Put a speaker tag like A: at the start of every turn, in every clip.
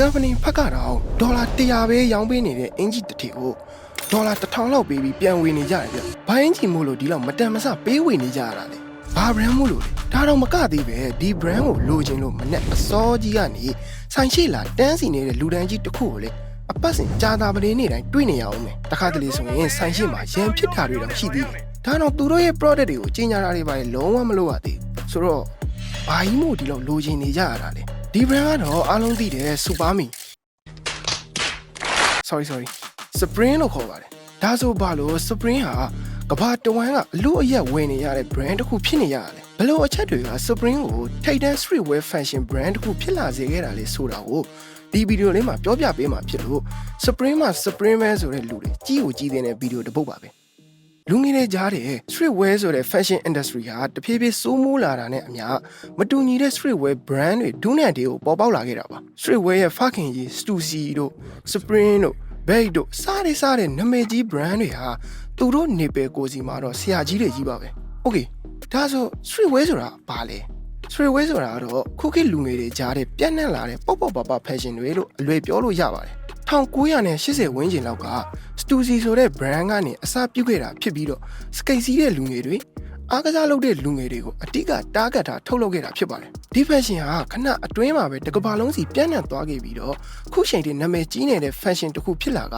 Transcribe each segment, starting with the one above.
A: company ဖက်ကတော့ဒေါ်လာ100ပဲရောင်းပေးနေတဲ့အင်ဂျီတစ်ထည်ကိုဒေါ်လာ1000လောက်ပေးပြီးပြန်ဝေနေကြတယ်ဗျ။ဘာအင်ဂျီမို့လို့ဒီလောက်မတန်မဆပေးဝေနေကြရတာလဲ။ဘာ brand မို့လို့လဲ။ဒါတော့မကသေးပဲဒီ brand ကိုလိုချင်လို့မနဲ့အစောကြီးကနေဆိုင်ရှိလာတန်းစီနေတဲ့လူတန်းကြီးတစ်ခုကိုလေအပတ်စဉ်ကြာတာပလေးနေ့တိုင်းတွေ့နေရအောင်မယ်။တခါတလေဆိုရင်ဆိုင်ရှိမှာရန်ဖြစ်တာတွေတော့ရှိသေးတယ်။ဒါတော့သူတို့ရဲ့ product တွေကိုကြီးညာတာတွေပါလေလုံးဝမလုပ်ရသေးဘူး။ဆိုတော့ဘာကြီးမို့ဒီလောက်လိုချင်နေကြရတာလဲ။ ဒီ brand ကတော့အားလုံးသိတယ် super me sorry sorry spring လို့ခေါ်ပါတယ်ဒါဆိုဘာလို့ spring ဟာကဘာတဝမ်းကအလို့အရက်ဝင်နေရတဲ့ brand တစ်ခုဖြစ်နေရတယ်ဘလို့အချက်တွေက spring ကိုထိပ်တန်း streetwear fashion brand တစ်ခုဖြစ်လာစေခဲ့တာလေဆိုတာကိုဒီဗီဒီယိုလေးမှာပြောပြပေးမှာဖြစ်လို့ spring မှာ spring ပဲဆိုတဲ့လူတွေကြီးကိုကြီးတဲ့ဗီဒီယိုတစ်ပုဒ်ပါပဲ လူငယ်တွေကြားတဲ့ streetwear ဆိုတဲ့ fashion industry ဟာတဖြည်းဖြည်းစိုးမိုးလာတာနဲ့အမျှမတူညီတဲ့ streetwear brand တွေဒုနဲ့တွေကိုပေါ်ပေါက်လာခဲ့တာပါ streetwear ရဲ့ fucking ကြီး Stussy တို့ Spring တို့ Bait တို့စားတဲ့စားတဲ့နာမည်ကြီး brand တွေဟာသူတို့နေပယ်ကိုစီမှာတော့ဆရာကြီးတွေကြီးပါပဲ Okay ဒါဆို streetwear ဆိုတာဘာလဲ streetwear ဆိုတာကတော့ခုခေတ်လူငယ်တွေကြားတဲ့ပြန့်နှံ့လာတဲ့ပေါက်ပေါက်ပါပါ fashion တွေလို့အလွယ်ပြောလို့ရပါတယ် 1980ဝန်းကျင်လောက်က Stussy ဆိုတဲ့ brand ကနေအစပြုခဲ့တာဖြစ်ပြီးတော့ skate စီးတဲ့လူငယ်တွေအားကစားလုပ်တဲ့လူငယ်တွေကိုအတိကတားဂတ်ထားထုတ်လုပ်ခဲ့တာဖြစ်ပါတယ်ဒီ fashion ဟာခဏအတွင်းမှာပဲတစ်ကမ္ဘာလုံးစီပြန့်နှံ့သွားခဲ့ပြီးတော့ခုချိန်ထိနာမည်ကြီးနေတဲ့ fashion တစ်ခုဖြစ်လာက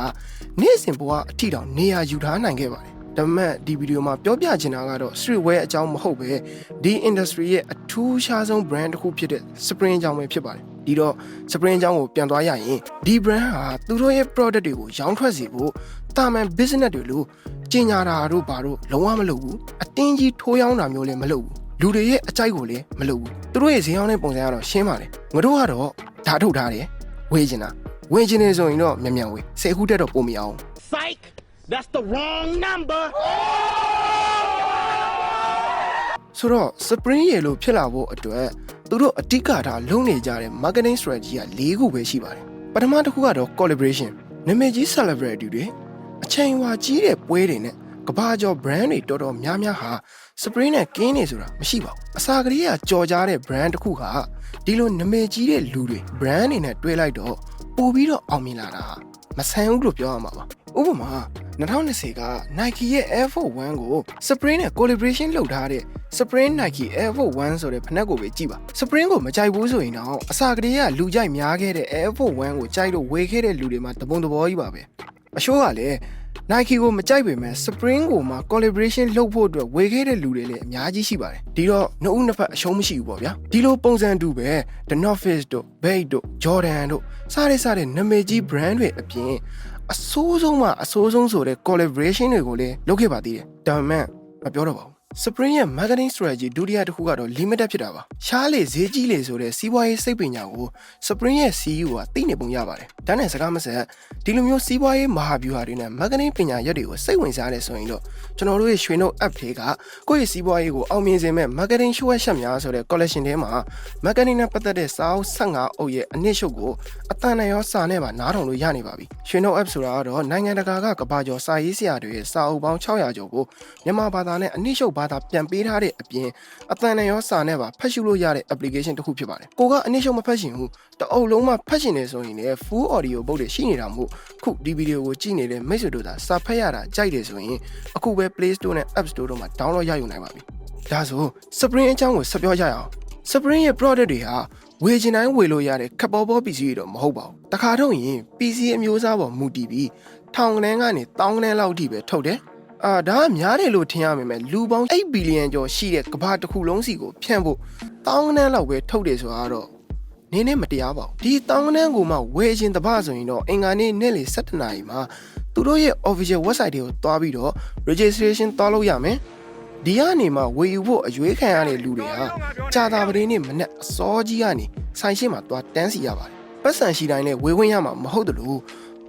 A: နေ့စဉ်ဘဝအထီတောင်နေရာယူထားနိုင်ခဲ့ပါတယ်ဒါပေမဲ့ဒီဗီဒီယိုမှာပြောပြချင်တာကတော့ streetwear အကြောင်းမဟုတ်ပဲဒီ industry ရဲ့အထူးရှားဆုံး brand တစ်ခုဖြစ်တဲ့ Spring အကြောင်းပဲဖြစ်ပါတယ် ဒီတော့ Spring အကြောင်းကိုပြန်သွားရရင်ဒီ brand ဟာသူတို့ရဲ့ product တွေကိုရောင်းထွက်စေဖို့တာမန် business တွေလို့ကျင်ညာတာတို့ဘာတို့လုံးဝမလုပ်ဘူးအတင်းကြီးထိုးရောင်းတာမျိုးလည်းမလုပ်ဘူးလူတွေရဲ့အကြိုက်ကိုလည်းမလုပ်ဘူးသူတို့ရဲ့ဈေးရောင်းတဲ့ပုံစံကတော့ရှင်းပါတယ်ငါတို့ကတော့ဓာတ်ထုတ်ထားတယ်ဝေးချင်တာဝေးချင်နေဆိုရင်တော့မြန်မြန်ဝေးဆယ်ခုတက်တော့ပုံမရအောင်
B: Psych! That's the wrong number!
A: ဆိုတော့ Spring ရေလို့ဖြစ်လာဖို့အတွက် သူတို့အဓိကထားလုပ်နေကြတဲ့ marketing strategy က၄ခုပဲရှိပါတယ်ပထမတစ်ခုကတော့ collaboration နာမည်ကြီး celebrity တွေအချိန်ဝါကြီးတဲ့ပွဲတွေနဲ့ကမ္ဘာကျော် brand တွေတော်တော်များများဟာ Spring နဲ့ကင်းနေဆိုတာမရှိပါဘူးအစာကလေးကကြော်ကြားတဲ့ brand တစ်ခုကဒီလိုနာမည်ကြီးတဲ့လူတွေ brand တွေနဲ့တွဲလိုက်တော့ပို့ပြီးတော့အောင်မြင်လာတာဟာမဆန်းဘူးလို့ပြောရမှာပါဥပမာ 2020က Nike ရဲ့ Air Force 1ကို Spring နဲ့ collaboration လုပ်ထားတဲ့ Spring Nike Air Force 1ဆိုတဲ့ဖနက်ကိုပဲကြည့်ပါ Spring ကိုမကြိုက်ဘူးဆိုရင်တော့အစာကလေးကလူကြိုက်များခဲ့တဲ့ Air Force 1ကိုကြိုက်လို့ဝယ်ခဲ့တဲ့လူတွေမှာတပုံတဘောကြီးပါပဲအရှိုးကလည်း Nike ကိုမကြိုက်ပေမဲ့ Spring ကိုမှ collaboration လုပ်ဖို့အတွက်ဝယ်ခဲ့တဲ့လူတွေလည်းအများကြီးရှိပါတယ်ဒီတော့နှစ်ဦးနှစ်ဖက်အရှုံးမရှိဘူးပေါ့ဗျာဒီလိုပုံစံတူပဲ The North Face တို့ Bape တို့ Jordan တို့စားတဲ့စားတဲ့နာမည်ကြီး brand တွေအပြင် အဆိုးဆုံးမှအဆိုးဆုံးဆိုတဲ့ collaboration တွေကိုလည်းလုပ်ခဲ့ပါသေးတယ်ဒါပေမဲ့မပြောတော့ပါဘူး Spring ရဲ့ marketing strategy ဒုတိယတစ်ခုကတော့ limited ဖြစ်တာပါ။ရှားလေဈေးကြီးလေဆိုတဲ့စီးပွားရေးစိတ်ပညာကို Spring ရဲ့ CEO ကသိနေပုံရပါတယ်။ဒါနဲ့စကားမဆက်ဒီလိုမျိုးစီးပွားရေးမဟာဗျူဟာတွေနဲ့ marketing ပညာရပ်တွေကိုစိတ်ဝင်စားတယ်ဆိုရင်တော့ကျွန်တော်တို့ရဲ့ရွှေနှုတ် app တွေကကိုယ့်ရဲ့စီးပွားရေးကိုအောင်မြင်စေမဲ့ marketing ရှုပ်ရှက်များဆိုတဲ့ collection ထဲမှာ marketing နဲ့ပတ်သက်တဲ့စာအုပ်15အုပ်ရဲ့အနည်းရှုပ်ကိုအတန်နဲ့ရောစာနဲ့ပါနားထောင်လို့ရနေပါပြီ။ရွှေနှုတ် app ဆိုတာကတော့နိုင်ငံတကာကကမ္ဘာကျော်စာရေးဆရာတွေရဲ့စာအုပ်ပေါင်း600ကျော်ကိုမြန်မာဘာသာနဲ့အနည်းရှုပ်ဘာသာပြန်ပေးထားတဲ့အပြင်အတန်နဲ့ရောစာနဲ့ပါဖတ်ရှုလို့ရတဲ့ application တစ်ခုဖြစ်ပါတယ်။ကိုကအနည်းရှုပ်မဖတ်ရှင်ဘူးတအုပ်လုံးမှဖတ်ရှင်နေဆိုရင်လည်း full audio ပုတ်တွေရှိနေတာမို့ခုဒီဗီဒီယိုကိုကြည့်နေတဲ့မိတ်ဆွေတို့သာစာဖတ်ရတာကြိုက်တယ်ဆိုရင်အခုပဲ Play Store နဲ့ App Store တို့မှာ download ရယူနိုင်ပါပြီ။ဒါဆို Spring အကြောင်းကိုဆက်ပြောကြရအောင်။ Spring ရဲ့ product တွေဟာဝေချင်တိုင်းဝေလို့ရတဲ့ခက်ပေါ်ပေါ် PC တွေတော့မဟုတ်ပါဘူး။တခါတော့ရင် PC အမျိုးအစားပေါ်မူတည်ပြီးထောင်ကနန်းကနေတောင်းကနန်းလောက်အထိပဲထုတ်တယ်။ အာဒါကများတယ်လို့ထင်ရမယ်မဲ့လူပေါင်း8ဘီလီယံကျော်ရှိတဲ့ကမ္ဘာတစ်ခုလုံးစီကိုဖြန့်ဖို့တောင်းကနန်းလောက်ပဲထုတ်တယ်ဆိုတာကတော့နင်းနဲ့မတရားပါဘူး။ဒီတောင်းကနန်းကိုမှဝေချင်တပဆိုရင်တော့အင်္ဂါနေ့နေ့လယ်7:00နာရီမှာသူတို့ရဲ့ official website တွေကိုတွားပြီးတော့ registration တွားလို့ရမယ်။ဒီကနေမှဝေယူဖို့အရွေးခံရတဲ့လူတွေဟာကြာတာပရင်းနဲ့မနဲ့အစောကြီးကနေဆိုင်ရှင်းမှာတွားတန်းစီရပါတယ်။ပတ်စံရှိတိုင်းနဲ့ဝေဝင်ရမှာမဟုတ်တယ်လို့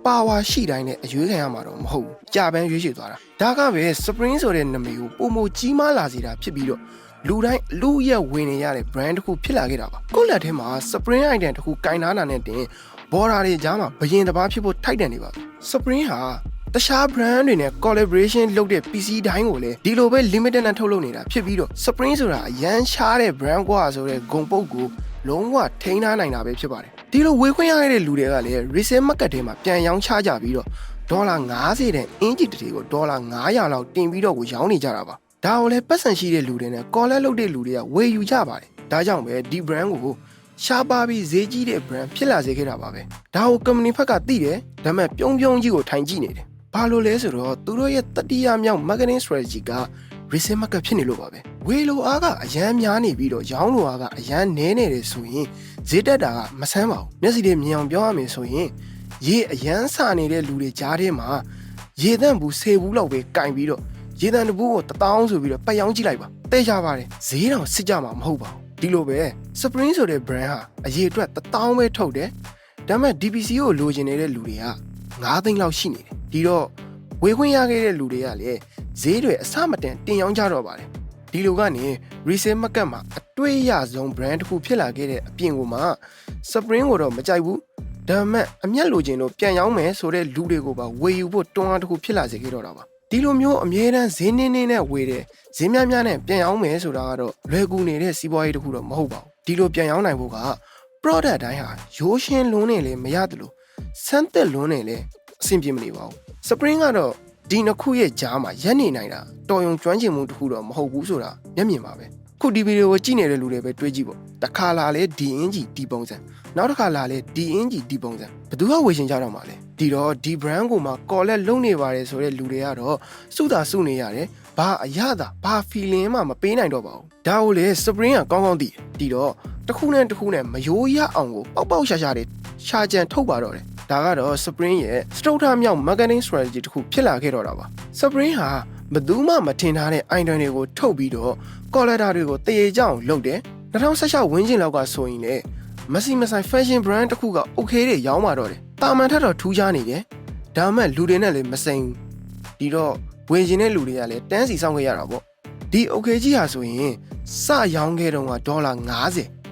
A: ပါဝါရှိတိုင်းနဲ့အရွေးခံရမှာတော့မဟုတ်ဘူး။ကြာပန်းရွေးချယ်သွားတာ။ဒါကပဲ Spring ဆိုတဲ့နာမည်ကိုပုံမကြီးမားလာစေတာဖြစ်ပြီးတော့လူတိုင်းလူရက်ဝင်နေရတဲ့ brand တစ်ခုဖြစ်လာခဲ့တာပါ။ကိုယ့်လက်ထဲမှာ Spring item တစ်ခုကင်ထားတာနဲ့တင်ဘော်ဒါတွေကြားမှာဘယင်တစ်ပါးဖြစ်ဖို့ထိုက်တန်နေပါပြီ။ Spring ဟာတခြား brand တွေနဲ့ collaboration လုပ်တဲ့ PC တိုင်းကိုလည်းဒီလိုပဲ limited နဲ့ထုတ်လုပ်နေတာဖြစ်ပြီးတော့ Spring ဆိုတာအရန်ရှားတဲ့ brand ကွာဆိုတဲ့ဂုံပုတ်ကိုလုံးဝထိန်းထားနိုင်တာပဲဖြစ်ပါတယ် ဒီလိုဝေခွင့်ရခဲ့တဲ့လူတွေကလည်း resale market ထဲမှာပြန်ရောင်းချကြပြီးတော့ဒေါ်လာ90တဲ့အင်ဂျီတစ်ထည်ကိုဒေါ်လာ900လောက်တင်ပြီးတော့ကိုရောင်းနေကြတာပါဒါကိုလည်းပတ်စံရှိတဲ့လူတွေနဲ့ call လုပ်တဲ့လူတွေကဝယ်ယူကြပါတယ်ဒါကြောင့်ပဲဒီ brand ကိုရှားပါပြီးဈေးကြီးတဲ့ brand ဖြစ်လာစေခဲ့တာပါပဲဒါကို company ဘက်ကသိတယ်ဒါပေမဲ့ပြုံးပြုံးကြီးကိုထိုင်ကြည့်နေတယ်ဘာလို့လဲဆိုတော့သူတို့ရဲ့တတိယမြောက် marketing strategy က resale market ဖြစ်နေလို့ပါပဲဝေလိုအားကအရန်များနေပြီးတော့ရောင်းလိုအားကအရန်နည်းနေတယ်ဆိုရင်ဈေးတက်တာကမဆန်းပါဘူးမျက်စိတွေမြင်အောင်ပြောရမယ်ဆိုရင်ရေအရန်စာနေတဲ့လူတွေကြားထဲမှာရေတန့်ဘူးဆေဘူးလောက်ပဲကင်ပြီးတော့ရေတန့်တဘူးကိုတပေါင်းဆိုပြီးတော့ပတ်ရောင်းကြည့်လိုက်ပါတဲကြပါတယ်ဈေးတောင်စစ်ကြမှာမဟုတ်ပါဘူးဒီလိုပဲ Spring ဆိုတဲ့ brand ဟာအရေအတွက်တပေါင်းပဲထုတ်တယ်ဒါပေမဲ့ DPC ကိုလိုချင်နေတဲ့လူတွေက9သိန်းလောက်ရှိနေတယ်ဒီတော့ ဝေခွင့်ရခဲ့တဲ့လူတွေကလည်းဈေးတွေအဆမတန်တင်ရောင်းကြတော့ပါတယ်ဒီလိုကနေ resale market မှာအတွေ့အရဆုံး brand တစ်ခုဖြစ်လာခဲ့တဲ့အပြင်ကိုမှ Spring ကိုတော့မကြိုက်ဘူးဒါပေမဲ့အမျက်လိုချင်လို့ပြန်ရောင်းမယ်ဆိုတဲ့လူတွေကိုပါဝယ်ယူဖို့တွန်းအားတစ်ခုဖြစ်လာစေခဲ့တော့တာပါဒီလိုမျိုးအမြဲတမ်းဈေးနှင်းနှင်းနဲ့ဝယ်တယ်ဈေးများများနဲ့ပြန်ရောင်းမယ်ဆိုတာကတော့လွယ်ကူနေတဲ့စီးပွားရေးတစ်ခုတော့မဟုတ်ပါဘူးဒီလိုပြန်ရောင်းနိုင်ဖို့က product တိုင်းဟာရိုးရှင်းလွန်းနေလေမရတယ်လို့စမ်းသက်လွန်းနေလေ အဆင်ပြေမနေပါဘူး Spring ကတော့ဒီနှစ်ခုရဲ့ကြားမှာရက်နေနိုင်တာတော်ယုံကျွမ်းကျင်မှုတစ်ခုတော့မဟုတ်ဘူးဆိုတာမျက်မြင်ပါပဲခုဒီဗီဒီယိုကိုကြည့်နေတဲ့လူတွေပဲတွေးကြည့်ပေါ့တစ်ခါလာလဲဒီအင်ဂျီဒီပုံစံနောက်တစ်ခါလာလဲဒီအင်ဂျီဒီပုံစံဘယ်သူကဝေရှင်ကြတော့မှာလဲဒီတော့ဒီ brand ကိုမှ collect လုပ်နေပါတယ်ဆိုတဲ့လူတွေကတော့စုတာစုနေရတယ်ဘာအရသာဘာ feeling မှမပေးနိုင်တော့ပါဘူးဒါကိုလေ Spring ကကောင်းကောင်းသိတယ်ဒီတော့တစ်ခုနဲ့တစ်ခုနဲ့မယိုးရအောင်ကိုပေါက်ပေါက်ရှာရှာတွေရှာကြံထုတ်ပါတော့တယ် ဒါကတော့ Spring ရဲ့စတုထမြောက် marketing strategy တစ်ခုဖြစ်လာခဲ့တော့တာပါ Spring ဟာဘယ်သူမှမထင်ထားတဲ့ item တွေကိုထုတ်ပြီးတော့ collector တွေကိုတရေကြအောင်လုပ်တယ်2016ဝင်းကျင်လောက်ကဆိုရင်လေမစီမဆိုင် fashion brand တစ်ခုက okay တွေရောင်းมาတော့တယ်တာမန်ထက်တော့ထူးခြားနေတယ်ဒါမှမဟုတ်လူတွေနဲ့လည်းမစိမ်ဘူးဒီတော့ဝင်ရှင်တဲ့လူတွေကလည်းတန်းစီဆောင်ခဲ့ရတာပေါ့ဒီ okay ကြီးဟာဆိုရင်စရောင်းခဲ့တော့ကဒေါ်လာ90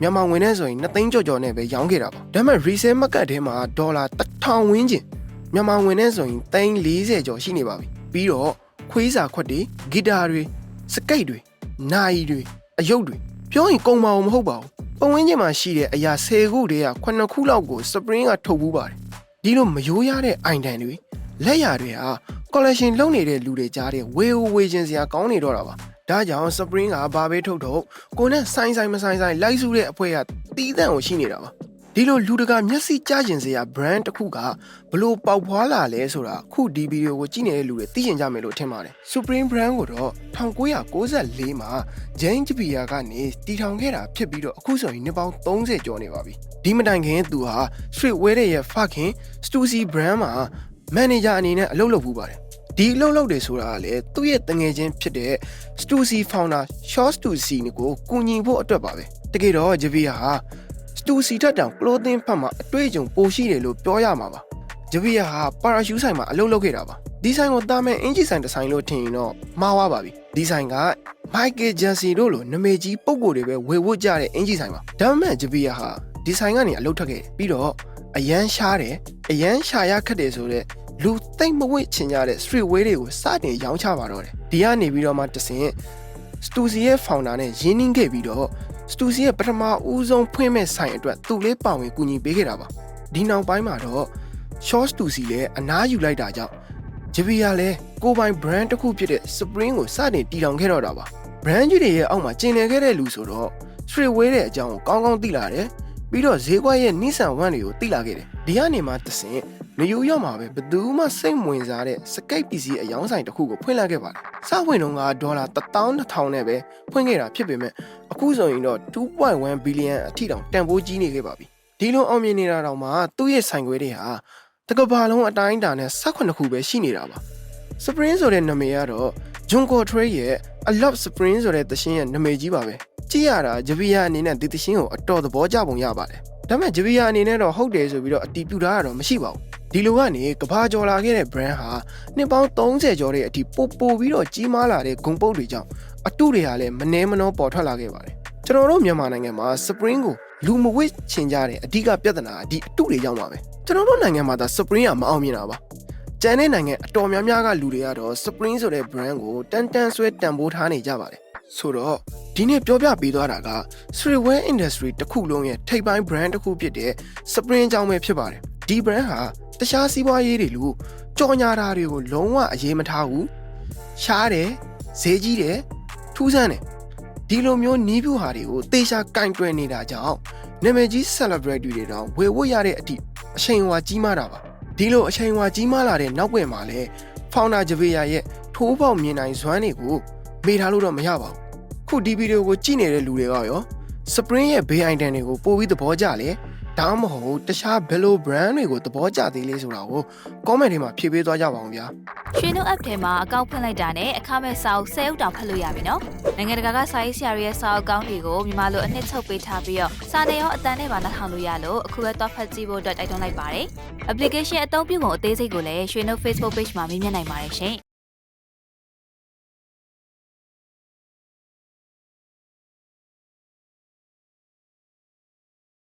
A: မြန်မာငွေနဲ့ဆိုရင်2သိန်းကျော်ကျော်နဲ့ပဲရောင်းခဲ့တာပါဒါပေမဲ့ resale market ထဲမှာဒေါ်လာ1000ဝန်းကျင်မြန်မာငွေနဲ့ဆိုရင်သိန်း40ကျော်ရှိနေပါပြီပြီးတော့ခွေးစာခွက်တွေဂီတာတွေစကိတ်တွေနာယီတွေအယုတ်တွေပြောရင်ကုန်မအောင်မဟုတ်ပါဘူးပုံဝင်းကျင်မှာရှိတဲ့အရာ10ခုတည်းက9ခုလောက်ကို Spring ကထုတ်ဘူးပါတယ်ဒီလိုမယိုးရတဲ့ item တွေလက်ရာတွေဟာ collection လုပ်နေတဲ့လူတွေကြားတဲ့ဝေဝေချင်းစရာကောင်းနေတော့တာပါ ဒါကြောင့် Spring ကဘာပဲထုတ်ထုတ်ကိုနဲ့ဆိုင်ဆိုင်မဆိုင်ဆိုင်လိုက်စုတဲ့အဖွဲကတီးတန့်ကိုရှိနေတာပါဒီလိုလူတကာမျက်စိကြားကျင်စရာ brand တစ်ခုကဘလို့ပေါက်ဖွာလာလဲဆိုတာခုဒီဗီဒီယိုကိုကြည့်နေတဲ့လူတွေသိကျင်ကြမယ်လို့ထင်ပါတယ် Supreme brand ကိုတော့1994မှာ Jane Jabia ကနေတည်ထောင်ခဲ့တာဖြစ်ပြီးတော့အခုဆိုရင်နှစ်ပေါင်း30ကျော်နေပါပြီဒီမတိုင်ခင်သူဟာ Streetwear ရဲ့ဖခင် Stussy brand မှာ manager အနေနဲ့အလုပ်လုပ်ဖူးပါတယ် ဒီအလုပ်လုပ်တယ်ဆိုတာကလည်းသူ့ရဲ့တငယ်ချင်းဖြစ်တဲ့ Stussy founder Shaw Stussy ကိုကူညီဖို့အတွက်ပါပဲတကယ်တော့ Jabia ဟာ Stussy တက်တောင် clothing ဖက်မှာအတွေ့အကြုံပိုရှိတယ်လို့ပြောရမှာပါဂျပီယာဟာပါရာရှူးဆိုင်မှာအလုပ်လုပ်ခဲ့တာပါဒီဆိုင်ကိုတာမဲ့အင်ဂျီဆိုင်တစ်ဆိုင်လို့ထင်ရင်တော့မှားသွားပါပြီဒီဆိုင်ကမိုက်ကယ်ဂျန်စီတို့လိုနမေကြီးပုံကိုယ်တွေပဲဝေဝတ်ကြတဲ့အင်ဂျီဆိုင်ပါဒါပေမဲ့ဂျပီယာဟာဒီဆိုင်ကနေအလုပ်ထွက်ခဲ့တယ်ပြီးတော့အရန်ရှားတယ်အရန်ရှာရခက်တယ်ဆိုတော့ လူသိမ့်မဝစ်ချင်ကြတဲ့ street way တွေကိုစတင်ရောင်းချပါတော့တယ်ဒီကနေပြီးတော့မှတဆင်စတူစီရဲ့ founder နဲ့ရင်းနှီးခဲ့ပြီးတော့စတူစီရဲ့ပထမဦးဆုံးဖွင့်မဲ့ဆိုင်အတွက်သူလေးပါဝင်ကူညီပေးခဲ့တာပါဒီနောက်ပိုင်းမှာတော့ short တူစီလည်းအနားယူလိုက်တာကြောင့်ဂျပီယာလည်းကိုယ်ပိုင် brand တစ်ခုဖြစ်တဲ့ Spring ကိုစတင်တည်ထောင်ခဲ့တော့တာပါ brand ကြီးတွေရဲ့အောက်မှာကျင်လည်ခဲ့တဲ့လူဆိုတော့ streetwear တဲ့အကြောင်းကိုကောင်းကောင်းသိလာတယ်ပြီးတော့ဈေးကွက်ရဲ့ Nissan One တွေကိုသိလာခဲ့တယ်ဒီကနေမှတဆင် နယူးယောက်မှာပဲဘယ်သူမှစိတ်ဝင်စားတဲ့စကိတ်ပစ္စည်းအယောင်းဆိုင်တစ်ခုကိုဖွင့်လိုက်ခဲ့ပါတယ်စဝင်တော့ကဒေါ်လာ12000နဲ့ပဲဖွင့်ခဲ့တာဖြစ်ပေမဲ့အခုဆိုရင်တော့2.1ဘီလီယံအထိတောင်တန်ဖိုးကြီးနေခဲ့ပါပြီဒီလိုအောင်မြင်နေတာတောင်မှသူ့ရဲ့ဆိုင်ခွဲတွေဟာတကဘာလုံးအတိုင်းအတာနဲ့18ခုပဲရှိနေတာပါ Spring ဆိုတဲ့နာမည်ကတော့ Junko Trey ရဲ့ I Love Spring ဆိုတဲ့သရှင်ရဲ့နာမည်ကြီးပါပဲကြည့်ရတာဂျပီယာအနေနဲ့ဒီသရှင်ကိုအတော်သဘောကျပုံရပါတယ်ဒါပေမဲ့ဂျပီယာအနေနဲ့တော့ဟုတ်တယ်ဆိုပြီးတော့အတီးပြူတာကတော့မရှိပါဘူး ဒီလိုကနေကဘာကျော်လာခဲ့တဲ့ brand ဟာနှစ်ပေါင်း30ကျော်တဲ့အထိပိုပိုပြီးတော့ကြီးမားလာတဲ့ဂုံပုတ်တွေကြောင့်အတုတွေဟာလည်းမနှဲမနှောပေါ်ထွက်လာခဲ့ပါတယ်ကျွန်တော်တို့မြန်မာနိုင်ငံမှာ Spring ကိုလူမဝစ်ချင်ကြတဲ့အဓိကပြဿနာကဒီအတုတွေရောက်ပါပဲကျွန်တော်တို့နိုင်ငံမှာဒါ Spring ကမအောင်မြင်တာပါကျန်တဲ့နိုင်ငံအတော်များများကလူတွေကတော့ Spring ဆိုတဲ့ brand ကိုတန်တန်ဆွဲတန်ဖိုးထားနေကြပါတယ်ဆိုတော့ဒီနေ့ပြောပြပေးသွားတာက streetwear industry တစ်ခုလုံးရဲ့ထိပ်ပိုင်း brand တစ်ခုဖြစ်တဲ့ Spring ကြောင့်ပဲဖြစ်ပါတယ်ဒီ brand ဟာ တခြားစီးပွားရေးတွေလိုကြော်ညာတာတွေကိုလုံးဝအရေးမထားဘူးရှားတယ်ဈေးကြီးတယ်ထူးဆန်းတယ်ဒီလိုမျိုးနီးပြူဟာတွေကိုတေချာကင်တွယ်နေတာကြောင့်နာမည်ကြီး celebrity တွေတော့ဝယ်ဝတ်ရတဲ့အထိအချိန်ဟွာကြီးမားတာပါဒီလိုအချိန်ဟွာကြီးမားလာတဲ့နောက်ွယ်မှာလဲ founder ဂျပေယာရဲ့ထိုးပေါက်မြင်နိုင်စွမ်းတွေကိုမေ့ထားလို့တော့မရပါဘူးခုဒီဗီဒီယိုကိုကြည့်နေတဲ့လူတွေကရော Spring ရဲ့ဘေးအိုင်တန်တွေကိုပို့ပြီးသဘောကျလဲ ဒါမှမဟုတ်တခြားဘယ်လို brand တွေကိုသဘောကျသေးလဲဆိုတာကို comment ထဲမှာဖြေပေးသွားကြပါအောင်ဗျာ
C: ရွှေနှုတ် app ထဲမှာအကောင့်ဖွင့်လိုက်တာနဲ့အခမဲ့စာအုပ်10အုပ်တောင်ဖတ်လို့ရပြီနော်။နိုင်ငံတကာကစာရေးဆရာတွေရဲ့စာအုပ်ကောင်းတွေကိုမြန်မာလိုအနှစ်ချုပ်ပေးထားပြီးတော့စာနယ်ရောအတန်နဲ့ပါနှာထောင်လို့ရလို့အခုပဲတော့ဖတ်ကြည့်ဖို့အတွက်တိုက်တွန်းလိုက်ပါတယ်။ application အသုံးပြုပုံအသေးစိတ်ကိုလည်းရွှေနှုတ် Facebook page မှာမြင်မြင်နိုင်ပါတယ်ရှင်။